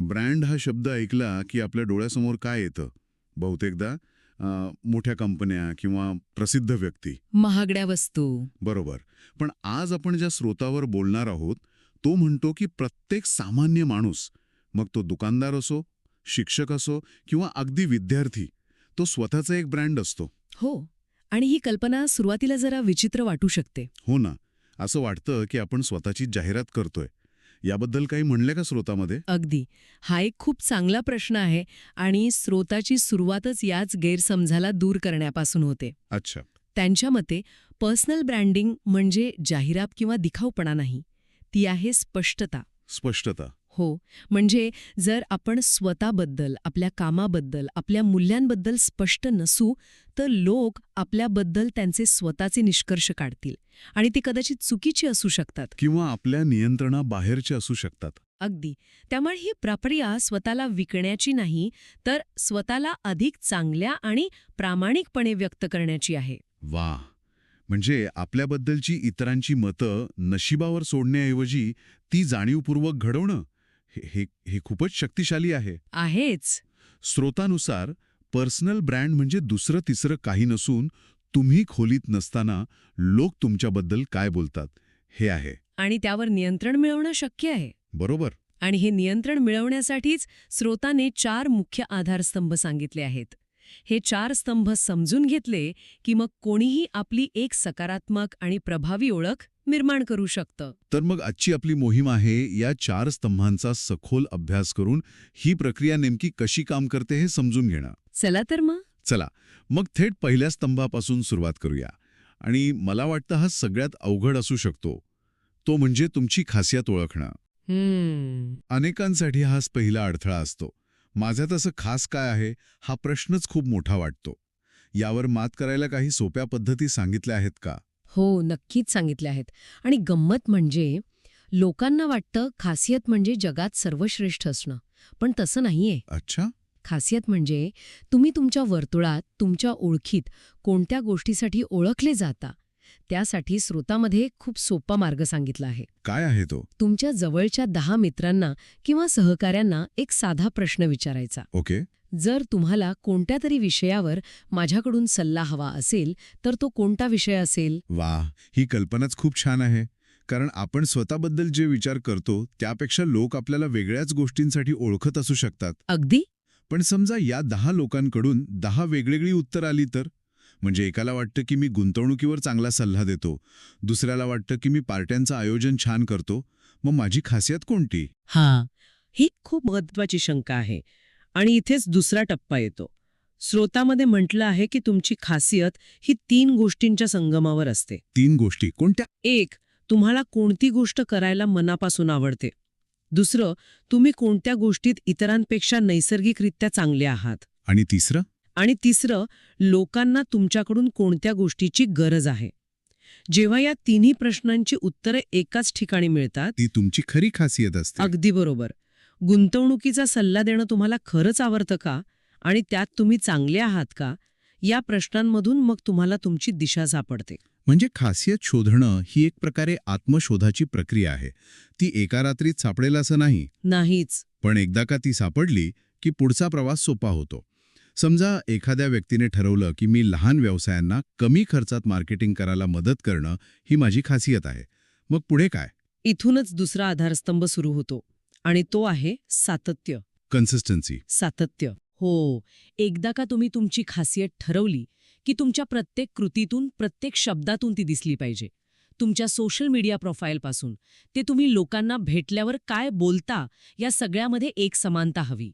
Brand हा शब्द ऐकला की आपल्या डोळ्यासमोर काय येतं? बहुतेकदा मोठ्या कंपन्या किंवा प्रसिद्ध व्यक्ती. महागड्या वस्तू. बरोबर. पण आज आपण ज्या स्रोतावर बोलणार आहोत तो म्हणतो की प्रत्येक सामान्य माणूस मग तो दुकानदार असो शिक्षक असो किंवा अगदी विद्यार्थी तो स्वतःचा एक ब्रँड असतो. हो. आणि ही कल्पना सुरुवातीला जरा विचित्र वाटू शकते. हो ना. असं वाटतं की आपण स्वतःची जाहिरात करतोय. याबद्दल काही म्हणले का स्रोतामध्ये? अगदी. हा एक खूप चांगला प्रश्न आहे आणि स्रोताची सुरुवातच याच गैरसमजाला दूर करण्यापासून होते. अच्छा. त्यांच्या मते पर्सनल ब्रँडिंग म्हणजे जाहिरात किंवा दिखाऊपणा नाही. ती आहे स्पष्टता. स्पष्टता. हो. म्हणजे जर आपण स्वतःबद्दल आपल्या कामाबद्दल आपल्या मूल्यांबद्दल स्पष्ट नसू तर लोक आपल्याबद्दल त्यांचे स्वतःचे निष्कर्ष काढतील. आणि ती कदाचित चुकीची असू शकतात. किंवा आपल्या नियंत्रणाबाहेरचे असू शकतात. अगदी. त्यामुळे ही प्रक्रिया स्वतःला विकण्याची नाही तर स्वतःला अधिक चांगल्या आणि प्रामाणिकपणे व्यक्त करण्याची आहे. वा म्हणजे आपल्याबद्दलची इतरांची मतं नशिबावर सोडण्याऐवजी ती जाणीवपूर्वक घडवणं? हे हे खूपच शक्तिशाली आहे. आहेच. स्रोतानुसार पर्सनल ब्रँड म्हणजे दुसरं तिसरं काही नसून तुम्ही खोलीत नसताना लोक तुमच्याबद्दल काय बोलतात हे आहे. आणि त्यावर नियंत्रण मिळवणं शक्य आहे. बरोबर. आणि हे नियंत्रण मिळवण्यासाठीच स्रोताने चार मुख्य आधारस्तंभ सांगितले आहेत. हे चार स्तंभ समजून घेतले की मग कोणीही आपली एक सकारात्मक आणि प्रभावी ओळख निर्माण करू शकतं. तर मग आजची आपली मोहीम आहे या चार स्तंभांचा सखोल अभ्यास करून ही प्रक्रिया नेमकी कशी काम करते हे समजून घेणं. चला तर मग. चला मग थेट पहिल्या स्तंभापासून सुरुवात करूया. आणि मला वाटतं हा सगळ्यात अवघड असू शकतो. तो म्हणजे तुमची खासियत ओळखणं. अनेकांसाठी हाच पहिला अडथळा असतो. माझ्यात असं खास काय आहे हा प्रश्नच खूप मोठा वाटतो. यावर मात करायला काही सोप्या पद्धती सांगितल्या आहेत का? हो नक्कीच सांगितले आहेत. आणि गंमत म्हणजे लोकांना वाटतं खासियत म्हणजे जगात सर्वश्रेष्ठ असणं पण तसं नाहीये. अच्छा. खासियत म्हणजे तुम्ही तुमच्या वर्तुळात तुमच्या ओळखीत कोणत्या गोष्टीसाठी ओळखले जाता त्यासाठी स्रोतामध्ये खूप सोपा मार्ग सांगितला आहे. काय आहे तो? तुमच्या जवळच्या दहा मित्रांना किंवा सहकाऱ्यांना एक साधा प्रश्न विचारायचा. ओके. जर तुम्हाला कोणत्या तरी विषयावर माझ्याकडून सल्ला हवा असेल तर तो कोणता विषय असेल? वा ही कल्पनाच खूप छान आहे. कारण आपण स्वतःबद्दल जे विचार करतो त्यापेक्षा लोक आपल्याला वेगळ्याच गोष्टींसाठी ओळखत असू शकतात. अगदी? पण समजा या दहा लोकांकडून दहा वेगवेगळी उत्तर आली तर? म्हणजे एकाला वाटतं की मी गुंतवणुकीवर चांगला सल्ला देतो दुसऱ्याला वाटतं की मी पार्ट्यांचं आयोजन छान करतो मग माझी खासियत कोणती? हा ही खूप महत्वाची शंका आहे. आणि इथेच दुसरा टप्पा येतो. स्रोतामध्ये म्हटलं आहे की तुमची खासियत ही तीन गोष्टींच्या संगमावर असते. तीन गोष्टी. कोणत्या? एक तुम्हाला कोणती गोष्ट करायला मनापासून आवडते? दुसरं तुम्ही कोणत्या गोष्टीत इतरांपेक्षा नैसर्गिकरित्या चांगले आहात? आणि तिसरं? आणि तिसरं लोकांना तुमच्याकडून कोणत्या गोष्टीची गरज आहे? जेव्हा या तिन्ही प्रश्नांची उत्तरे एकाच ठिकाणी मिळतात ती तुमची खरी खासियत असते. अगदी बरोबर. गुंतवणुकीचा सल्ला देणं तुम्हाला खरंच आवडतं का? आणि त्यात तुम्ही चांगले आहात का? या प्रश्नांमधून मग तुम्हाला तुमची दिशा सापडते. म्हणजे खासियत शोधणं ही एक प्रकारे आत्मशोधाची प्रक्रिया आहे. ती एका रात्रीत सापडेल असं नाही. नाहीच. पण एकदा का ती सापडली की पुढचा प्रवास सोपा होतो. समजा एखाद्या व्यक्तीने ठरवलं की मी लहान व्यवसायांना कमी खर्चात मार्केटिंग करायला मदत करणं ही माझी खासियत आहे. मग पुढे काय? इथूनच दुसरा आधारस्तंभ सुरू होतो. आणि तो आहे सातत्य. कन्सिस्टन्सी सातत्य. हो. एकदा का तुम्ही तुमची खासियत ठरवली की तुमच्या प्रत्येक कृतीतून प्रत्येक शब्दातून ती दिसली पाहिजे. तुमच्या सोशल मीडिया प्रोफाईलपासून ते तुम्ही लोकांना भेटल्यावर काय बोलता या सगळ्यामध्ये एक समानता हवी.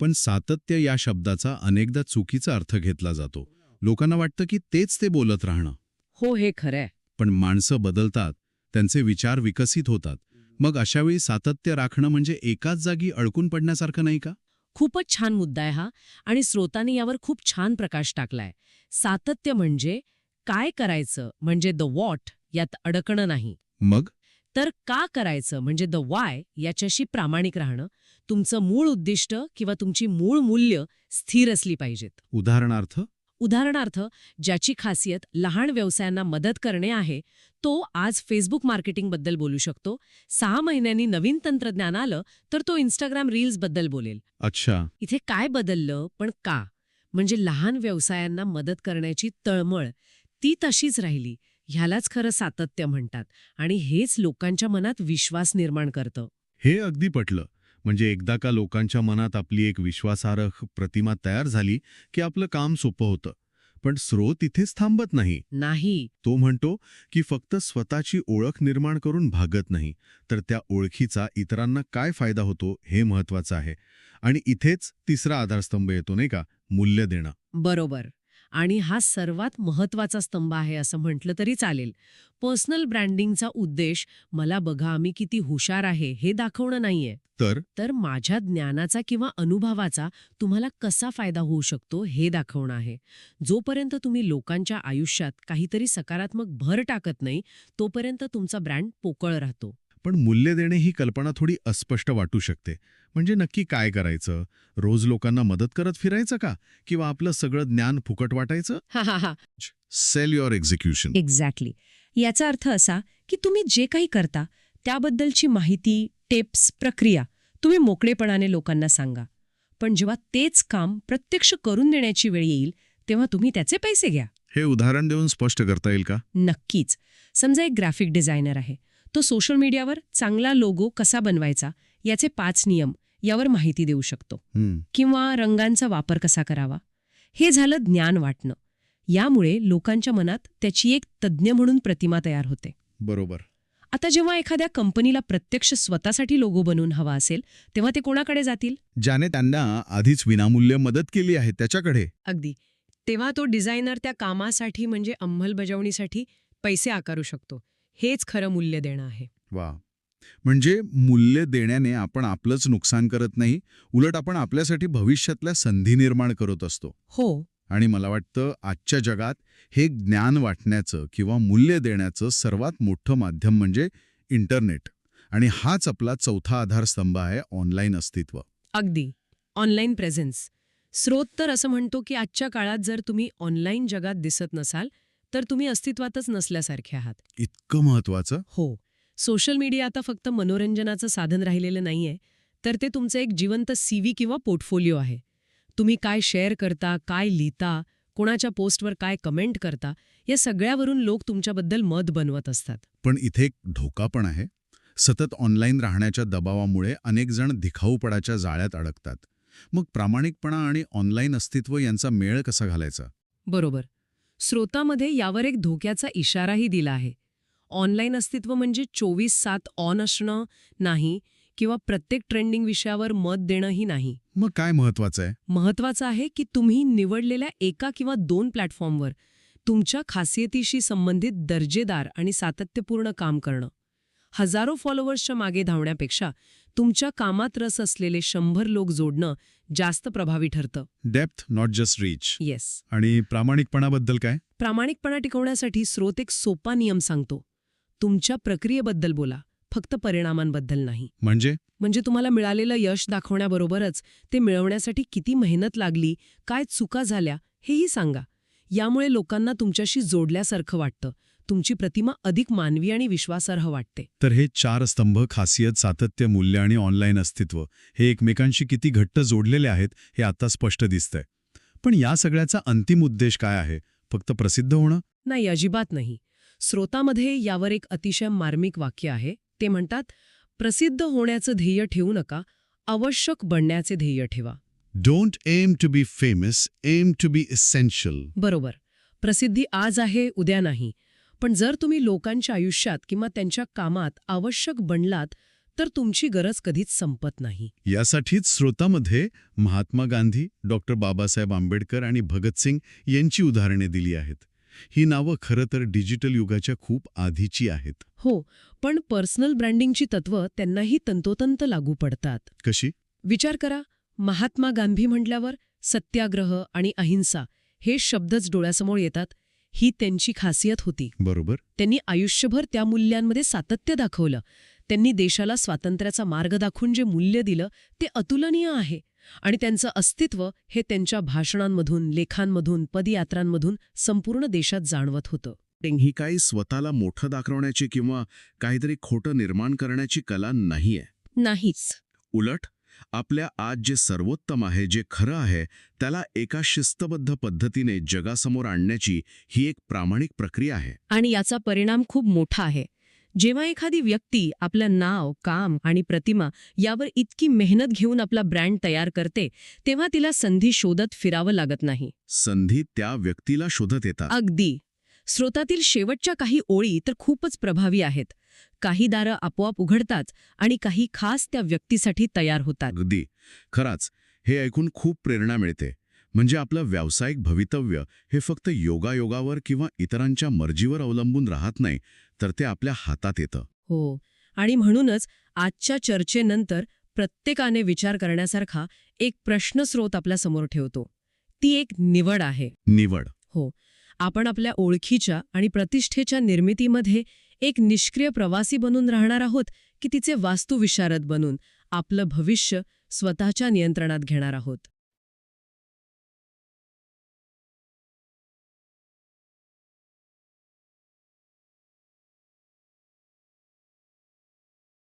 पण सातत्य या शब्दाचा अनेकदा चुकीचा अर्थ घेतला जातो. लोकांना वाटतं की तेच ते बोलत राहणं. हो हे खरंय. पण माणसं बदलतात. त्यांचे विचार विकसित होतात. मग अशावेळी सातत्य राखणं म्हणजे एकाच जागी अडकून पडण्यासारखं नाही का? खूपच छान मुद्दा आहे हा. आणि स्रोताने यावर खूप छान प्रकाश टाकलाय. सातत्य म्हणजे काय करायचं? म्हणजे द वॉट यात अडकणं नाही. मग? तर का करायचं? म्हणजे द वाय याच्याशी प्रामाणिक राहणं. तुमचं मूळ उद्दिष्ट किंवा तुमची मूळ मूल्य स्थिर असली पाहिजेत. उदाहरणार्थ? उदाहरणार्थ ज्याची खासियत लहान व्यवसायांना मदत करणे आहे तो आज फेसबुक मार्केटिंगबद्दल बोलू शकतो. सहा महिन्यांनी नवीन तंत्रज्ञान आलं तर तो इंस्टाग्राम रील्सबद्दल बोलेल. अच्छा. इथे काय बदललं पण का? म्हणजे लहान व्यवसायांना मदत करण्याची तळमळ ती तशीच राहिली. ह्यालाच खरं सातत्य म्हणतात आणि हेच लोकांच्या मनात विश्वास निर्माण करतं. हे अगदी पटलं. म्हणजे एकदा का लोकांच्या मनात आपली एक विश्वासार्ह प्रतिमा तयार झाली की आपलं काम सोपं होतं. पण स्रोत इथेच थांबत नाही. नाही. तो म्हणतो की फक्त स्वतःची ओळख निर्माण करून भागत नाही. तर त्या ओळखीचा इतरांना काय फायदा होतो हे महत्वाचं आहे. आणि इथेच तिसरा आधारस्तंभ येतो नाही का? मूल्य देणं. बरोबर. आणि हा सर्वात महत्त्वाचा स्तंभ आहे असं म्हटलं तरी चालेल. पर्सनल ब्रँडिंगचा उद्देश मला बघा आम्ही किती हुशार आहे हे दाखवणं नाहीये. तर? तर माझ्या ज्ञानाचा किंवा अनुभवाचा तुम्हाला कसा फायदा होऊ शकतो हे दाखवणं आहे. जोपर्यंत तुम्ही लोकांच्या आयुष्यात काहीतरी सकारात्मक भर टाकत नाही तोपर्यंत तुमचा ब्रँड पोकळ राहतो. पण मूल्य देणे ही कल्पना थोडी अस्पष्ट वाटू शकते. म्हणजे नक्की काय करायचं? रोज लोकांना मदत करत फिरायचं का? किंवा आपलं सगळं ज्ञान फुकट वाटायचं? हा हा हा. सेल युअर एक्झिक्युशन एक्झॅक्टली याचा अर्थ असा की तुम्ही जे काही करता त्याबद्दलची माहिती टिप्स प्रक्रिया तुम्ही मोकळेपणाने लोकांना सांगा. पण जेव्हा तेच काम प्रत्यक्ष करून देण्याची वेळ येईल तेव्हा तुम्ही त्याचे पैसे घ्या. हे उदाहरण देऊन स्पष्ट करता येईल का? नक्कीच. समजा एक ग्राफिक डिझायनर आहे. तो सोशल मीडियावर चांगला लोगो कसा बनवायचा? याचे पाच नियम यावर माहिती देऊ शकतो. किंवा रंगांचा वापर कसा करावा? हे झालं ज्ञान वाटणं. यामुळे लोकांच्या मनात त्याची एक तज्ज्ञ म्हणून प्रतिमा तयार होते. बरोबर. आता जेव्हा एखाद्या कंपनीला प्रत्यक्ष स्वतःसाठी लोगो बनवून हवा असेल तेव्हा ते कोणाकडे जातील? ज्याने त्यांना आधीच विनामूल्य मदत केली आहे त्याच्याकडे. अगदी. तेव्हा तो डिझायनर त्या कामासाठी म्हणजे अंमलबजावणीसाठी पैसे आकारू शकतो. हेच खरं मूल्य देणं आहे. वा. म्हणजे मूल्य देण्याने आपण आपलंच नुकसान करत नाही उलट आपण आपल्यासाठी भविष्यातल्या संधी निर्माण करत असतो. हो. आणि मला वाटतं आजच्या जगात हे ज्ञान वाटण्याचं किंवा मूल्य देण्याचं सर्वात मोठं माध्यम म्हणजे इंटरनेट. आणि हाच आपला चौथा आधारस्तंभ आहे ऑनलाईन अस्तित्व. अगदी. Online presence. स्रोत तर असं म्हणतो की आजच्या काळात जर तुम्ही ऑनलाईन जगात दिसत नसाल तर तुम्ही अस्तित्वातच नसल्यासारखे आहात. इतकं महत्वाचं? हो. सोशल मीडिया आता फक्त मनोरंजनाचं साधन राहिलेलं नाहीये तर ते तुमचं एक जिवंत सीव्ही किंवा पोर्टफोलिओ आहे. तुम्ही काय शेअर करता काय लिहिता कोणाच्या पोस्टवर काय कमेंट करता या सगळ्यावरून लोक तुमच्याबद्दल मत बनवत असतात. पण इथे एक धोका पण आहे. सतत ऑनलाईन राहण्याच्या दबावामुळे अनेक जण दिखाऊपणाच्या जाळ्यात अडकतात. मग प्रामाणिकपणा आणि ऑनलाईन अस्तित्व यांचा मेळ कसा घालायचा? बरोबर. स्रोतामध्ये यावर एक धोक्याचा इशाराही दिला आहे. ऑनलाईन अस्तित्व म्हणजे चोवीस सात ऑन असणं नाही किंवा प्रत्येक ट्रेंडिंग विषयावर मत देणंही नाही. मग काय महत्वाचं आहे? महत्वाचं आहे की तुम्ही निवडलेल्या एका किंवा दोन प्लॅटफॉर्मवर तुमच्या खासियतीशी संबंधित दर्जेदार आणि सातत्यपूर्ण काम करणं. हजारो फॉलोअर्सच्या मागे धावण्यापेक्षा तुमच्या कामात रस असलेले शंभर लोक जोडणं जास्त प्रभावी ठरतं. Depth not just reach yes आणि प्रामाणिकपणाबद्दल काय? प्रामाणिकपणा टिकवण्यासाठी स्रोत एक सोपा नियम सांगतो. तुमच्या प्रक्रियेबद्दल बोला फक्त परिणामांबद्दल नाही. म्हणजे? म्हणजे तुम्हाला मिळालेलं यश दाखवण्याबरोबरच ते मिळवण्यासाठी किती मेहनत लागली काय चुका झाल्या हेही सांगा. यामुळे लोकांना तुमच्याशी जोडल्यासारखं वाटतं. तुमची प्रतिमा अधिक मानवी आणि विश्वासार्ह वाटते. तर हे चार स्तंभ खासियत सातत्य मूल्य आणि ऑनलाईन अस्तित्व हे एकमेकांशी किती घट्ट जोडलेले आहेत हे आता स्पष्ट दिसतंय. पण या सगळ्याचा अंतिम उद्देश काय आहे? फक्त प्रसिद्ध होणं? नाही अजिबात नाही. स्रोतामध्ये यावर एक अतिशय मार्मिक वाक्य आहे. ते म्हणतात प्रसिद्ध होण्याचं ध्येय ठेवू नका आवश्यक बनण्याचे ध्येय ठेवा. Don't aim to be famous aim to be essential बरोबर. प्रसिद्धी आज आहे उद्या नाही. पण जर तुम्ही लोकांच्या आयुष्यात किंवा त्यांच्या कामात आवश्यक बनलात तर तुमची गरज कधीच संपत नाही. यासाठीच स्रोतामध्ये महात्मा गांधी डॉक्टर बाबासाहेब आंबेडकर आणि भगतसिंग यांची उदाहरणे दिली आहेत. ही नावं खरं तर डिजिटल युगाच्या खूप आधीची आहेत. हो पण पर्सनल ब्रँडिंगची तत्वं त्यांनाही तंतोतंत लागू पडतात. कशी? विचार करा महात्मा गांधी म्हटल्यावर सत्याग्रह आणि अहिंसा हे शब्दच डोळ्यासमोर येतात ही त्यांची खासियत होती. बरोबर. त्यांनी आयुष्यभर त्या मूल्यांमध्ये सातत्य दाखवलं. त्यांनी देशाला स्वातंत्र्याचा मार्ग दाखवून जे मूल्य दिलं ते अतुलनीय आहे. आणि त्यांचं अस्तित्व हे त्यांच्या भाषणांमधून लेखांमधून पदयात्रांमधून संपूर्ण देशात जाणवत होतं. ही काही स्वतःला मोठं दाखवण्याची किंवा काहीतरी खोटं निर्माण करण्याची कला नाहीये. नाहीच. उलट आपल्या आज जे सर्वोत्तम आहे जे खरं आहे त्याला एका शिस्तबद्ध पद्धतीने जगासमोर आणण्याची ही एक प्रामाणिक प्रक्रिया आहे. आणि याचा परिणाम खूप मोठा आहे. जेव्हा एखादी व्यक्ती आपलं नाव काम आणि प्रतिमा यावर इतकी मेहनत घेऊन आपला ब्रँड तयार करते तेव्हा तिला संधी शोधत फिरावं लागत नाही. संधी त्या व्यक्तीला शोधत येतात. अगदी. स्रोतातील शेवटच्या काही ओळी तर खूपच प्रभावी आहेत. काही दारं आपोआप उघडतात आणि काही खास त्या व्यक्तीसाठी तयार होतात. अगदी. खराच हे ऐकून खूप प्रेरणा मिळते. म्हणजे आपलं व्यावसायिक भवितव्य हे फक्त योगायोगावर किंवा इतरांच्या मर्जीवर अवलंबून राहत नाही तर ते आपल्या हातात येतं. हो. आणि म्हणूनच आजच्या चर्चेनंतर प्रत्येकाने विचार करण्यासारखा एक प्रश्नस्रोत आपल्यासमोर ठेवतो. ती एक निवड आहे. निवड. आपण आपल्या ओळखीच्या आणि प्रतिष्ठेच्या निर्मितीमध्ये एक निष्क्रिय प्रवासी बनून राहणार आहोत की तिचे वास्तुविशारद बनून आपलं भविष्य स्वतःच्या नियंत्रणात घेणार आहोत.